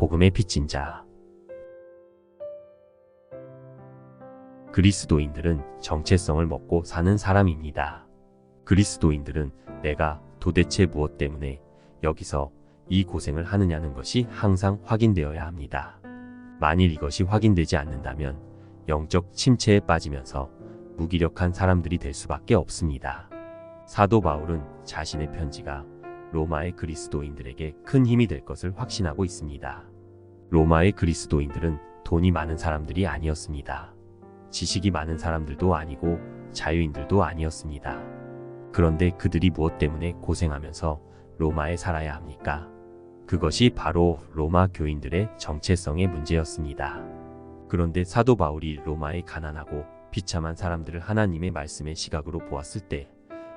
복음의 빚진 자. 그리스도인들은 정체성을 먹고 사는 사람입니다. 그리스도인들은 내가 도대체 무엇 때문에 여기서 이 고생을 하느냐는 것이 항상 확인되어야 합니다. 만일 이것이 확인되지 않는다면 영적 침체에 빠지면서 무기력한 사람들이 될 수밖에 없습니다. 사도 바울은 자신의 편지가 로마의 그리스도인들에게 큰 힘이 될 것을 확신하고 있습니다. 로마의 그리스도인들은 돈이 많은 사람들이 아니었습니다. 지식이 많은 사람들도 아니고 자유인들도 아니었습니다. 그런데 그들이 무엇 때문에 고생하면서 로마에 살아야 합니까? 그것이 바로 로마 교인들의 정체성의 문제였습니다. 그런데 사도 바울이 로마의 가난하고 비참한 사람들을 하나님의 말씀의 시각으로 보았을 때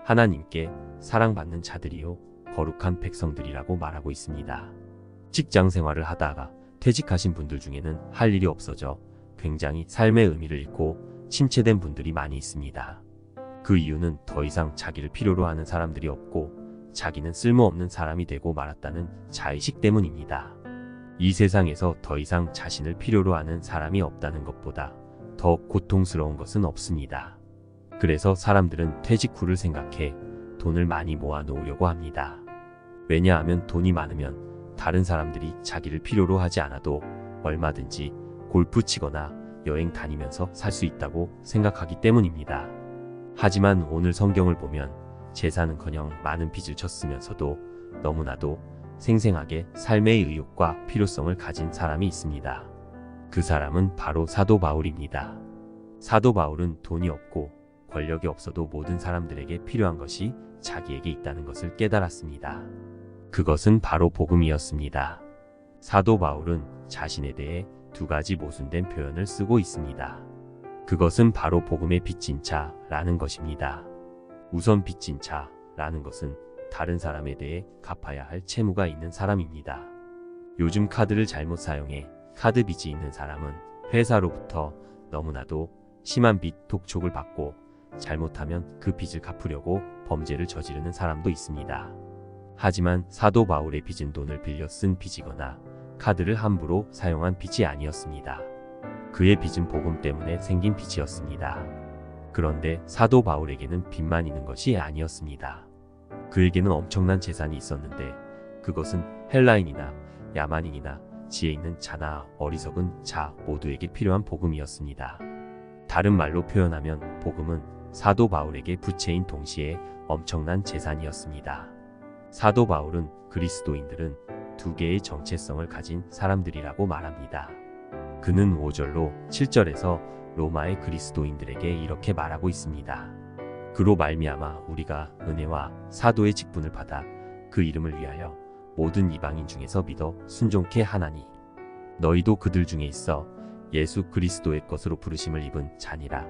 하나님께 사랑받는 자들이요 거룩한 백성들이라고 말하고 있습니다. 직장 생활을 하다가 퇴직하신 분들 중에는 할 일이 없어져 굉장히 삶의 의미를 잃고 침체된 분들이 많이 있습니다. 그 이유는 더 이상 자기를 필요로 하는 사람들이 없고 자기는 쓸모없는 사람이 되고 말았다는 자의식 때문입니다. 이 세상에서 더 이상 자신을 필요로 하는 사람이 없다는 것보다 더 고통스러운 것은 없습니다. 그래서 사람들은 퇴직 후를 생각해 돈을 많이 모아 놓으려고 합니다. 왜냐하면 돈이 많으면 다른 사람들이 자기를 필요로 하지 않아도 얼마든지 골프 치거나 여행 다니면서 살 수 있다고 생각하기 때문입니다. 하지만 오늘 성경을 보면 재산은커녕 많은 빚을 졌으면서도 너무나도 생생하게 삶의 의욕과 필요성을 가진 사람이 있습니다. 그 사람은 바로 사도 바울입니다. 사도 바울은 돈이 없고 권력이 없어도 모든 사람들에게 필요한 것이 자기에게 있다는 것을 깨달았습니다. 그것은 바로 복음이었습니다. 사도 바울은 자신에 대해 두 가지 모순된 표현을 쓰고 있습니다. 그것은 바로 복음의 빚진 자라는 것입니다. 우선 빚진 자라는 것은 다른 사람에 대해 갚아야 할 채무가 있는 사람입니다. 요즘 카드를 잘못 사용해 카드 빚이 있는 사람은 회사로부터 너무나도 심한 빚 독촉을 받고 잘못하면 그 빚을 갚으려고 범죄를 저지르는 사람도 있습니다. 하지만 사도 바울의 빚은 돈을 빌려 쓴 빚이거나 카드를 함부로 사용한 빚이 아니었습니다. 그의 빚은 복음 때문에 생긴 빚이었습니다. 그런데 사도 바울에게는 빚만 있는 것이 아니었습니다. 그에게는 엄청난 재산이 있었는데 그것은 헬라인이나 야만인이나 지혜 있는 자나 어리석은 자 모두에게 필요한 복음이었습니다. 다른 말로 표현하면 복음은 사도 바울에게 부채인 동시에 엄청난 재산이었습니다. 사도 바울은 그리스도인들은 두 개의 정체성을 가진 사람들이라고 말합니다. 그는 5절로 7절에서 로마의 그리스도인들에게 이렇게 말하고 있습니다. 그로 말미암아 우리가 은혜와 사도의 직분을 받아 그 이름을 위하여 모든 이방인 중에서 믿어 순종케 하나니 너희도 그들 중에 있어 예수 그리스도의 것으로 부르심을 입은 자니라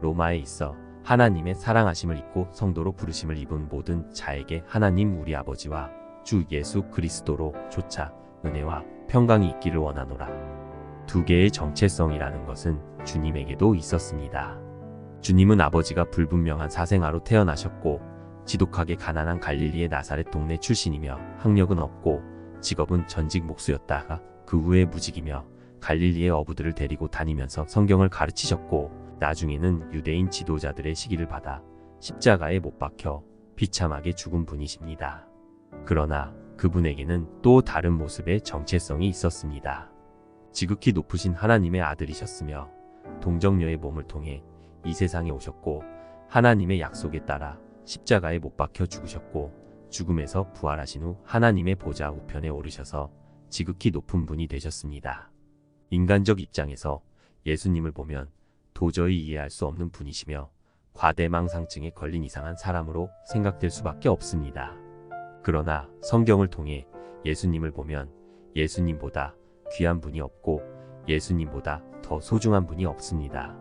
로마에 있어 하나님의 사랑하심을 입고 성도로 부르심을 입은 모든 자에게 하나님 우리 아버지와 주 예수 그리스도로 조차 은혜와 평강이 있기를 원하노라. 두 개의 정체성이라는 것은 주님에게도 있었습니다. 주님은 아버지가 불분명한 사생아로 태어나셨고 지독하게 가난한 갈릴리의 나사렛 동네 출신이며 학력은 없고 직업은 전직 목수였다가 그 후에 무직이며 갈릴리의 어부들을 데리고 다니면서 성경을 가르치셨고 나중에는 유대인 지도자들의 시기를 받아 십자가에 못 박혀 비참하게 죽은 분이십니다. 그러나 그분에게는 또 다른 모습의 정체성이 있었습니다. 지극히 높으신 하나님의 아들이셨으며 동정녀의 몸을 통해 이 세상에 오셨고 하나님의 약속에 따라 십자가에 못 박혀 죽으셨고 죽음에서 부활하신 후 하나님의 보좌 우편에 오르셔서 지극히 높은 분이 되셨습니다. 인간적 입장에서 예수님을 보면 도저히 이해할 수 없는 분이시며 과대망상증에 걸린 이상한 사람으로 생각될 수밖에 없습니다. 그러나 성경을 통해 예수님을 보면 예수님보다 귀한 분이 없고 예수님보다 더 소중한 분이 없습니다.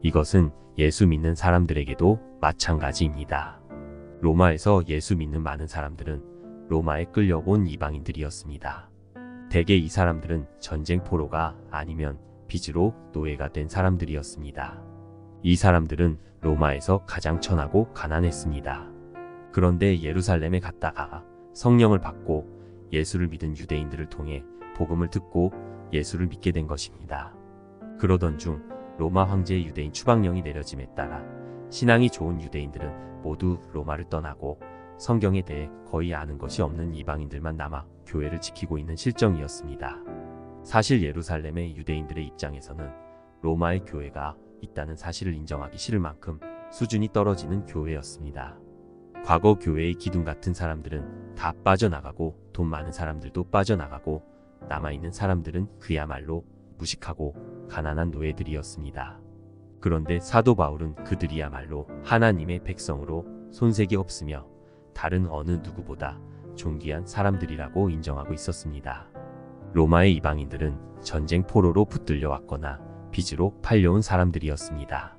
이것은 예수 믿는 사람들에게도 마찬가지입니다. 로마에서 예수 믿는 많은 사람들은 로마에 끌려온 이방인들이었습니다. 대개 이 사람들은 전쟁 포로가 아니면 빚으로 노예가 된 사람들이었습니다. 이 사람들은 로마에서 가장 천하고 가난했습니다. 그런데 예루살렘에 갔다가 성령을 받고 예수를 믿은 유대인들을 통해 복음을 듣고 예수를 믿게 된 것입니다. 그러던 중 로마 황제의 유대인 추방령이 내려짐에 따라 신앙이 좋은 유대인들은 모두 로마를 떠나고 성경에 대해 거의 아는 것이 없는 이방인들만 남아 교회를 지키고 있는 실정이었습니다. 사실 예루살렘의 유대인들의 입장에서는 로마의 교회가 있다는 사실을 인정하기 싫을 만큼 수준이 떨어지는 교회였습니다. 과거 교회의 기둥 같은 사람들은 다 빠져나가고 돈 많은 사람들도 빠져나가고 남아있는 사람들은 그야말로 무식하고 가난한 노예들이었습니다. 그런데 사도 바울은 그들이야말로 하나님의 백성으로 손색이 없으며 다른 어느 누구보다 존귀한 사람들이라고 인정하고 있었습니다. 로마의 이방인들은 전쟁 포로로 붙들려 왔거나 빚으로 팔려온 사람들이었습니다.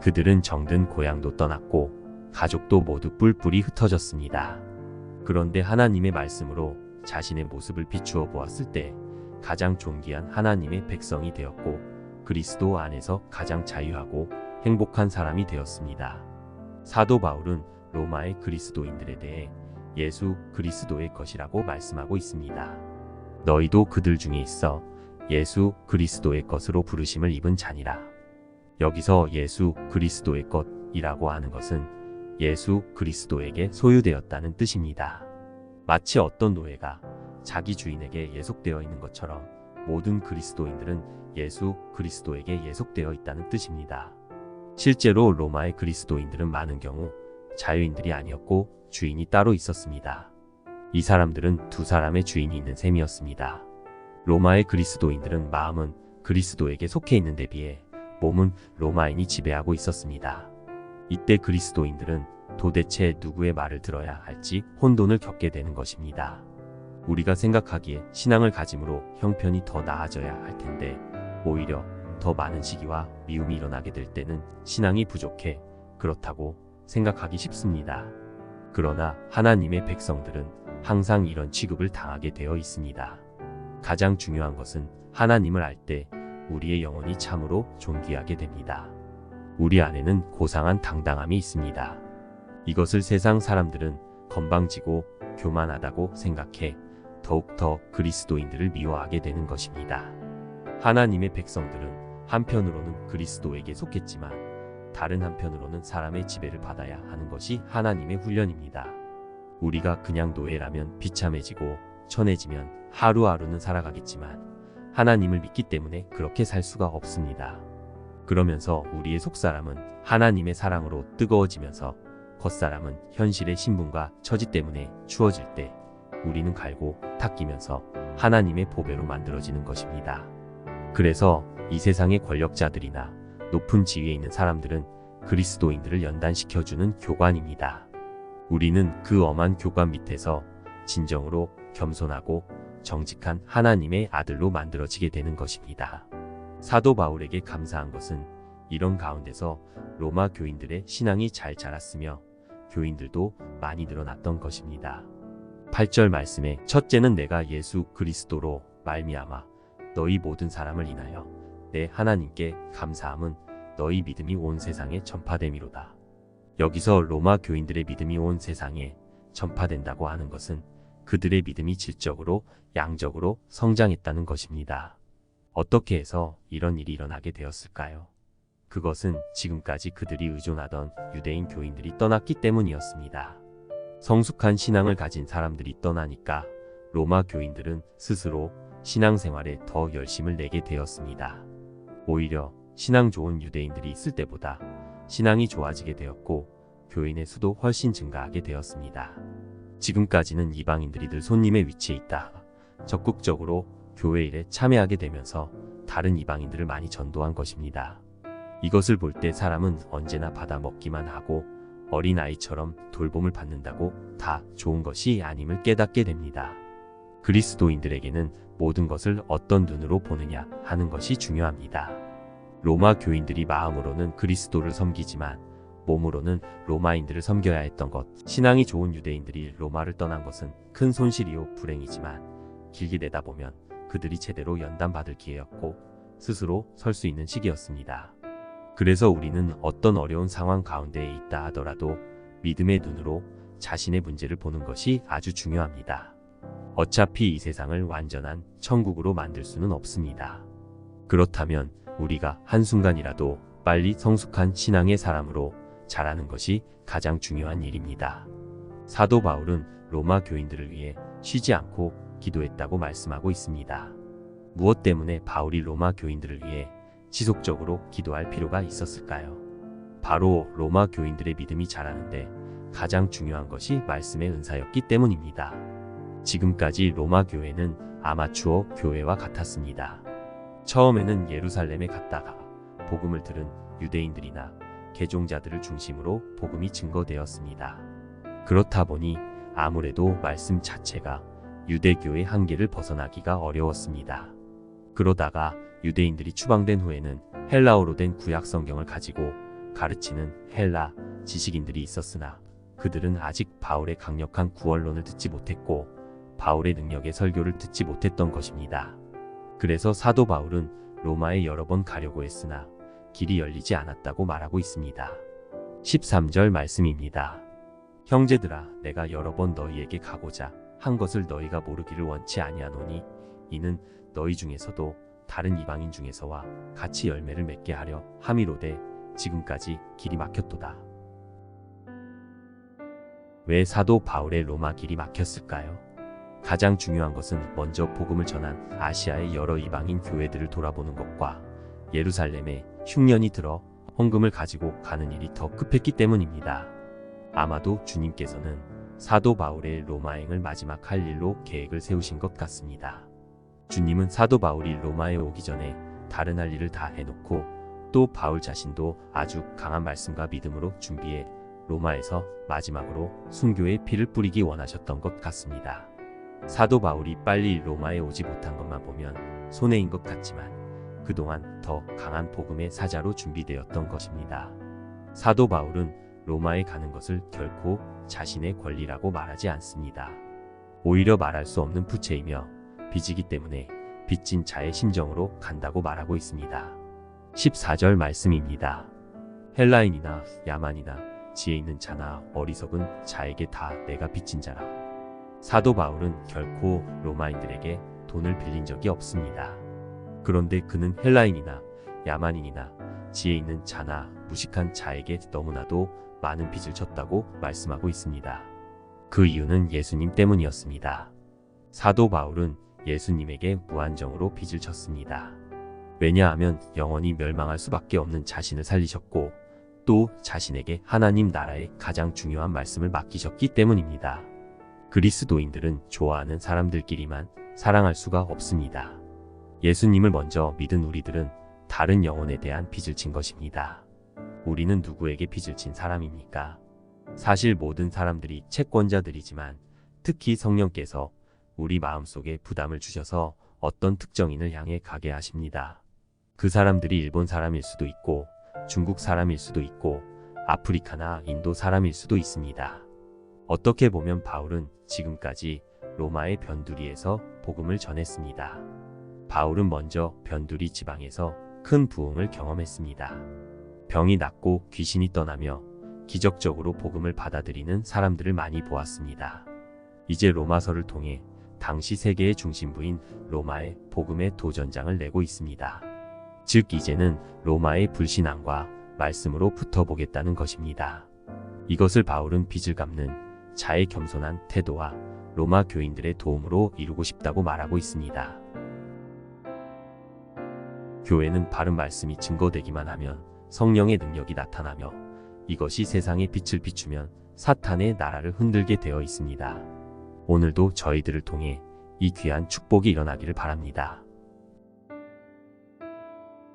그들은 정든 고향도 떠났고 가족도 모두 뿔뿔이 흩어졌습니다. 그런데 하나님의 말씀으로 자신의 모습을 비추어 보았을 때 가장 존귀한 하나님의 백성이 되었고 그리스도 안에서 가장 자유하고 행복한 사람이 되었습니다. 사도 바울은 로마의 그리스도인들에 대해 예수 그리스도의 것이라고 말씀하고 있습니다. 너희도 그들 중에 있어 예수 그리스도의 것으로 부르심을 입은 자니라. 여기서 예수 그리스도의 것이라고 하는 것은 예수 그리스도에게 소유되었다는 뜻입니다. 마치 어떤 노예가 자기 주인에게 예속되어 있는 것처럼 모든 그리스도인들은 예수 그리스도에게 예속되어 있다는 뜻입니다. 실제로 로마의 그리스도인들은 많은 경우 자유인들이 아니었고 주인이 따로 있었습니다. 이 사람들은 두 사람의 주인이 있는 셈이었습니다. 로마의 그리스도인들은 마음은 그리스도에게 속해 있는 데 비해 몸은 로마인이 지배하고 있었습니다. 이때 그리스도인들은 도대체 누구의 말을 들어야 할지 혼돈을 겪게 되는 것입니다. 우리가 생각하기에 신앙을 가짐으로 형편이 더 나아져야 할 텐데 오히려 더 많은 시기와 미움이 일어나게 될 때는 신앙이 부족해 그렇다고 생각하기 쉽습니다. 그러나 하나님의 백성들은 항상 이런 취급을 당하게 되어 있습니다. 가장 중요한 것은 하나님을 알 때 우리의 영혼이 참으로 존귀하게 됩니다. 우리 안에는 고상한 당당함이 있습니다. 이것을 세상 사람들은 건방지고 교만하다고 생각해 더욱더 그리스도인들을 미워하게 되는 것입니다. 하나님의 백성들은 한편으로는 그리스도에게 속했지만 다른 한편으로는 사람의 지배를 받아야 하는 것이 하나님의 훈련입니다. 우리가 그냥 노예라면 비참해지고 천해지면 하루하루는 살아가겠지만 하나님을 믿기 때문에 그렇게 살 수가 없습니다. 그러면서 우리의 속사람은 하나님의 사랑으로 뜨거워지면서 겉사람은 현실의 신분과 처지 때문에 추워질 때 우리는 갈고 닦이면서 하나님의 보배로 만들어지는 것입니다. 그래서 이 세상의 권력자들이나 높은 지위에 있는 사람들은 그리스도인들을 연단시켜주는 교관입니다. 우리는 그 엄한 교관 밑에서 진정으로 겸손하고 정직한 하나님의 아들로 만들어지게 되는 것입니다. 사도 바울에게 감사한 것은 이런 가운데서 로마 교인들의 신앙이 잘 자랐으며 교인들도 많이 늘어났던 것입니다. 8절 말씀에 첫째는 내가 예수 그리스도로 말미암아 너희 모든 사람을 인하여 내 하나님께 감사함은 너희 믿음이 온 세상에 전파됨이로다. 여기서 로마 교인들의 믿음이 온 세상에 전파된다고 하는 것은 그들의 믿음이 질적으로 양적으로 성장했다는 것입니다. 어떻게 해서 이런 일이 일어나게 되었을까요? 그것은 지금까지 그들이 의존하던 유대인 교인들이 떠났기 때문이었습니다. 성숙한 신앙을 가진 사람들이 떠나니까 로마 교인들은 스스로 신앙생활에 더 열심을 내게 되었습니다. 오히려 신앙 좋은 유대인들이 있을 때보다 신앙이 좋아지게 되었고 교인의 수도 훨씬 증가하게 되었습니다. 지금까지는 이방인들이 늘 손님의 위치에 있다. 적극적으로 교회 일에 참여하게 되면서 다른 이방인들을 많이 전도한 것입니다. 이것을 볼 때 사람은 언제나 받아 먹기만 하고 어린아이처럼 돌봄을 받는다고 다 좋은 것이 아님을 깨닫게 됩니다. 그리스도인들에게는 모든 것을 어떤 눈으로 보느냐 하는 것이 중요합니다. 로마 교인들이 마음으로는 그리스도를 섬기지만 몸으로는 로마인들을 섬겨야 했던 것. 신앙이 좋은 유대인들이 로마를 떠난 것은 큰 손실이요 불행이지만 길게 내다보면 그들이 제대로 연단받을 기회였고 스스로 설 수 있는 시기였습니다. 그래서 우리는 어떤 어려운 상황 가운데에 있다 하더라도 믿음의 눈으로 자신의 문제를 보는 것이 아주 중요합니다. 어차피 이 세상을 완전한 천국으로 만들 수는 없습니다. 그렇다면 우리가 한순간이라도 빨리 성숙한 신앙의 사람으로 자라는 것이 가장 중요한 일입니다. 사도 바울은 로마 교인들을 위해 쉬지 않고 기도했다고 말씀하고 있습니다. 무엇 때문에 바울이 로마 교인들을 위해 지속적으로 기도할 필요가 있었을까요? 바로 로마 교인들의 믿음이 자라는데 가장 중요한 것이 말씀의 은사였기 때문입니다. 지금까지 로마 교회는 아마추어 교회와 같았습니다. 처음에는 예루살렘에 갔다가 복음을 들은 유대인들이나 개종자들을 중심으로 복음이 증거되었습니다. 그렇다 보니 아무래도 말씀 자체가 유대교의 한계를 벗어나기가 어려웠습니다. 그러다가 유대인들이 추방된 후에는 헬라어로 된 구약 성경을 가지고 가르치는 헬라 지식인들이 있었으나 그들은 아직 바울의 강력한 구원론을 듣지 못했고 바울의 능력의 설교를 듣지 못했던 것입니다. 그래서 사도 바울은 로마에 여러 번 가려고 했으나 길이 열리지 않았다고 말하고 있습니다. 13절 말씀입니다. 형제들아 내가 여러 번 너희에게 가고자 한 것을 너희가 모르기를 원치 아니하노니 이는 너희 중에서도 다른 이방인 중에서와 같이 열매를 맺게 하려 함이로되 지금까지 길이 막혔도다. 왜 사도 바울의 로마 길이 막혔을까요? 가장 중요한 것은 먼저 복음을 전한 아시아의 여러 이방인 교회들을 돌아보는 것과 예루살렘에 흉년이 들어 헌금을 가지고 가는 일이 더 급했기 때문입니다. 아마도 주님께서는 사도 바울의 로마행을 마지막 할 일로 계획을 세우신 것 같습니다. 주님은 사도 바울이 로마에 오기 전에 다른 할 일을 다 해놓고 또 바울 자신도 아주 강한 말씀과 믿음으로 준비해 로마에서 마지막으로 순교의 피를 뿌리기 원하셨던 것 같습니다. 사도 바울이 빨리 로마에 오지 못한 것만 보면 손해인 것 같지만 그동안 더 강한 복음의 사자로 준비되었던 것입니다. 사도 바울은 로마에 가는 것을 결코 자신의 권리라고 말하지 않습니다. 오히려 말할 수 없는 부채이며 빚이기 때문에 빚진 자의 심정으로 간다고 말하고 있습니다. 14절 말씀입니다. 헬라인이나 야만이나 지혜 있는 자나 어리석은 자에게 다 내가 빚진 자라. 사도 바울은 결코 로마인들에게 돈을 빌린 적이 없습니다. 그런데 그는 헬라인이나 야만인이나 지혜 있는 자나 무식한 자에게 너무나도 많은 빚을 졌다고 말씀하고 있습니다. 그 이유는 예수님 때문이었습니다. 사도 바울은 예수님에게 무한정으로 빚을 졌습니다. 왜냐하면 영원히 멸망할 수밖에 없는 자신을 살리셨고 또 자신에게 하나님 나라의 가장 중요한 말씀을 맡기셨기 때문입니다. 그리스도인들은 좋아하는 사람들끼리만 사랑할 수가 없습니다. 예수님을 먼저 믿은 우리들은 다른 영혼에 대한 빚을 진 것입니다. 우리는 누구에게 빚을 진 사람입니까? 사실 모든 사람들이 채권자들이지만 특히 성령께서 우리 마음속에 부담을 주셔서 어떤 특정인을 향해 가게 하십니다. 그 사람들이 일본 사람일 수도 있고 중국 사람일 수도 있고 아프리카나 인도 사람일 수도 있습니다. 어떻게 보면 바울은 지금까지 로마의 변두리에서 복음을 전했습니다. 바울은 먼저 변두리 지방에서 큰 부흥을 경험했습니다. 병이 낫고 귀신이 떠나며 기적적으로 복음을 받아들이는 사람들을 많이 보았습니다. 이제 로마서를 통해 당시 세계의 중심부인 로마의 복음의 도전장을 내고 있습니다. 즉 이제는 로마의 불신앙과 말씀으로 붙어보겠다는 것입니다. 이것을 바울은 빚을 갚는 자의 겸손한 태도와 로마 교인들의 도움으로 이루고 싶다고 말하고 있습니다. 교회는 바른 말씀이 증거되기만 하면 성령의 능력이 나타나며 이것이 세상의 빛을 비추면 사탄의 나라를 흔들게 되어 있습니다. 오늘도 저희들을 통해 이 귀한 축복이 일어나기를 바랍니다.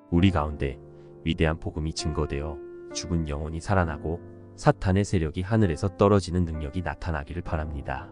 우리 가운데 위대한 복음이 증거되어 죽은 영혼이 살아나고 사탄의 세력이 하늘에서 떨어지는 능력이 나타나기를 바랍니다.